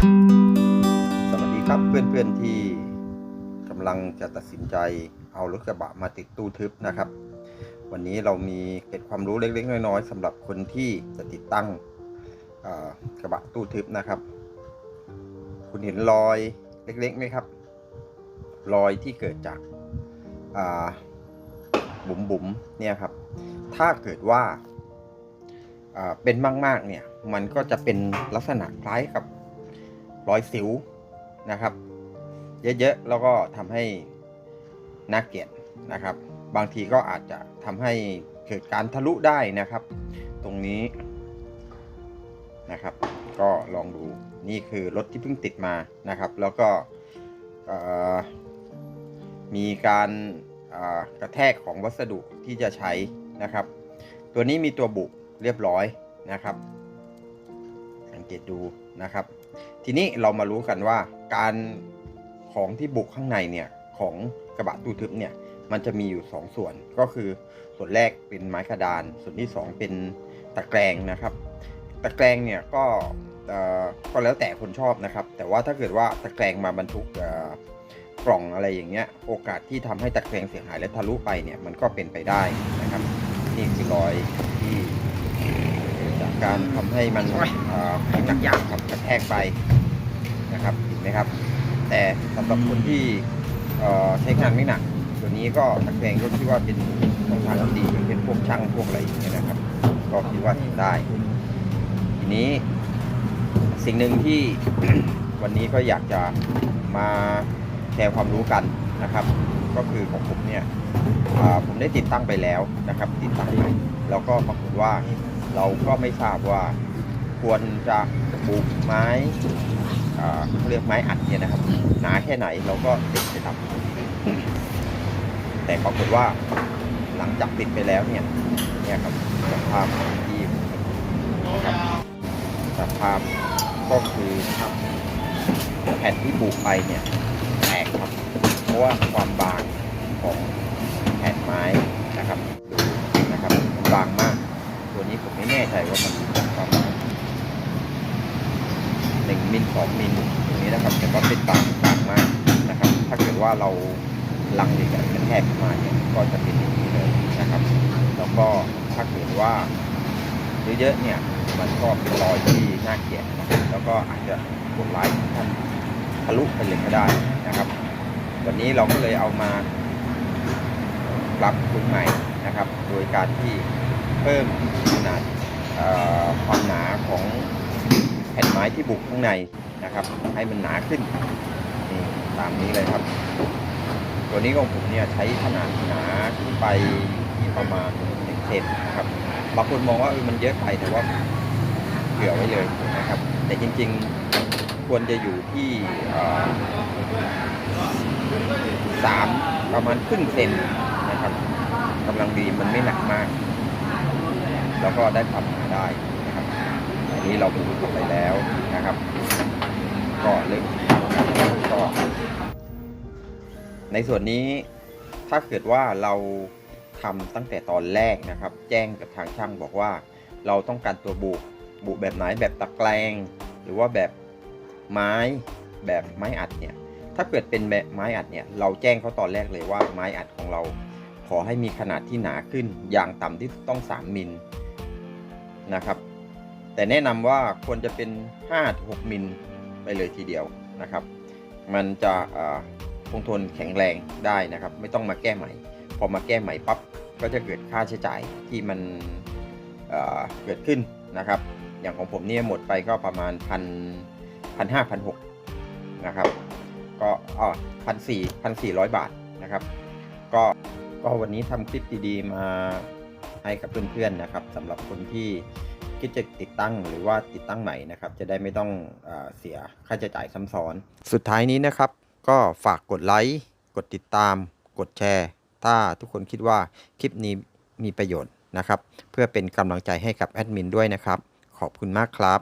สวัสดีครับเพื่อนๆที่กำลังจะตัดสินใจเอารถกระบะมาติดตู้ทึบนะครับ วันนี้เรามีเกร็ดความรู้เล็ก ๆ น้อยๆสำหรับคนที่จะติดตั้งกระบะตู้ทึบนะครับ คุณเห็นรอยเล็กๆไหมครับ รอยที่เกิดจากาบุ๋มๆเนี่ยครับ ถ้าเกิดว่าอ่าเป็นมากๆเนี่ยมันก็จะเป็นลักษณะคล้ายกับ รอยสิวนะครับ เยอะๆแล้วก็ทำให้น่าเกลียดนะครับ บางทีก็อาจจะทำให้เกิดการทะลุได้นะครับ ตรงนี้นะครับ ก็ลองดูนี่คือรถที่เพิ่งติดมานะครับ แล้วก็มีการกระแทกของวัสดุที่จะใช้นะครับ ตัวนี้มีตัวบุเรียบร้อยนะครับ สังเกตดูนะครับ ทีนี้เรามารู้กันว่าการของที่บุกข้างในเนี่ยของกระบะตู้ทึบเนี่ยมันจะมีอยู่ 2 ส่วนก็คือส่วนแรกเป็นไม้กระดาน ส่วนที่ 2 เป็นตะแกรงนะครับ ตะแกรงเนี่ยก็ก็แล้วแต่คนชอบนะครับ แต่ว่าถ้าเกิดว่าตะแกรงมาบรรทุกกล่องอะไรอย่างเงี้ยโอกาสที่ทำให้ตะแกรงเสียหายและทะลุไปเนี่ยมันก็เป็นไปได้นะครับนี่คือรอย กิดจากการทำให้มันเอ่อหนักอย่างครับกระแทกไปนะครับเห็นไหมครับ แต่สำหรับคนที่เอ่อใช้งานไม่หนัก ตัวนี้ก็ตะแกรงก็คิดว่าเป็นช่องทางที่ดีอย่างเป็นพวกช่างพวกอะไรอย่างเงี้ยนะครับ ก็คิดว่าทำได้ ทีนี้สิ่งหนึ่งที่วันนี้ก็อยากจะมาแชร์ความรู้กันนะครับ ก็คือของผมเนี่ยอ่าผมได้ติดตั้งไปแล้วนะครับ ติดตั้งไปแล้วก็ปรากฏว่า เราก็ไม่ทราบว่าควรจะปลูกไม้เขาเรียกไม้อัดเนี่ยนะครับ หนาแค่ไหนเราก็ติดไปทำแต่ปรากฏว่าหลังจากติดไปแล้วเนี่ยเนี่ยครับสภาพที่นะครับสภาพก็คือแผ่นที่ปลูกไปเนี่ยแตกครับ เพราะว่าความบางของแผ่นไม้นะครับดูนะครับมันบางมาก ตัวนี้ผมไม่ แน่ใจว่ามันประมาณหนึ่งมิลสองมิลอย่างนี้นะครับแต่ว่าเป็นบางบางมากนะครับ ถ้าเกิดว่าเราลังเหล็กกระแทกมาเนี่ยก็จะเป็นอย่างนี้เลยนะครับ แล้วก็ถ้าเกิดว่าเยอะๆเนี่ยมันก็เป็นรอยที่น่าเกลียดนะครับแล้วก็อาจจะปวดร้ายถึงขั้นทะลุไปเลยก็ได้นะครับ วันนี้เราก็เลยเอามาปรับปรุงใหม่นะครับ โดยการที่เพิ่มขนาด ความหนาของแผ่นไม้ที่บุกข้างในนะครับ ให้มันหนาขึ้นนี่ตามนี้เลยครับ ตัวนี้ของผมเนี่ยใช้ขนาดหนาขึ้นไปที่ประมาณหนึ่งเซนนะครับบางคนมองว่าเออมันเยอะไปแต่ว่าเผื่อไว้เลยนะครับ แต่จริงๆควรจะอยู่ที่สามประมาณครึ่งเซนนะครับกำลังดีมันไม่หนักมาก แล้วก็ได้ความหนาได้นะครับอันนี้เราดูเข้าไปแล้วนะครับ ก็เริ่มก็ในส่วนนี้ถ้าเกิดว่าเราทำตั้งแต่ตอนแรกนะครับ แจ้งกับทางช่างบอกว่าเราต้องการตัวบุบุแบบไหนแบบตะแกรงหรือว่าแบบไม้แบบไม้อัดเนี่ยถ้าเกิดเป็นแบบไม้อัดเนี่ยเราแจ้งเขาตอนแรกเลยว่าไม้อัดของเรา ขอให้มีขนาดที่หนาขึ้นอย่างต่ำที่ต้อง 3 มิล นะครับ แต่แนะนำว่าควรจะเป็น 5-6 มิลไปเลยทีเดียวนะครับ มันจะคงทนแข็งแรงได้นะครับ ไม่ต้องมาแก้ใหม่ พอมาแก้ใหม่ปั๊บก็จะเกิดค่าใช้จ่ายที่มันเเกิดขึ้นนะครับ อย่างของผมเนี่ยหมดไปก็ประมาณพันพันห้าพันหกนะครับ ก็อ๋อพันสี่พันสี่ร้อยบาทนะครับ ก็ก็วันนี้ทำคลิปดีๆมา ให้กับเพื่อนๆนะครับสำหรับคนที่คิดจะติดตั้งหรือว่าติดตั้งใหม่นะครับจะได้ไม่ต้องเอเสียค่าใช้จ่ายซ้ำซ้อน สุดท้ายนี้นะครับ ก็ฝากกดไลค์กดติดตาม กดแชร์ ถ้าทุกคนคิดว่าคลิปนี้มีประโยชน์นะครับ เพื่อเป็นกำลังใจให้กับแอดมินด้วยนะครับ ขอบคุณมากครับ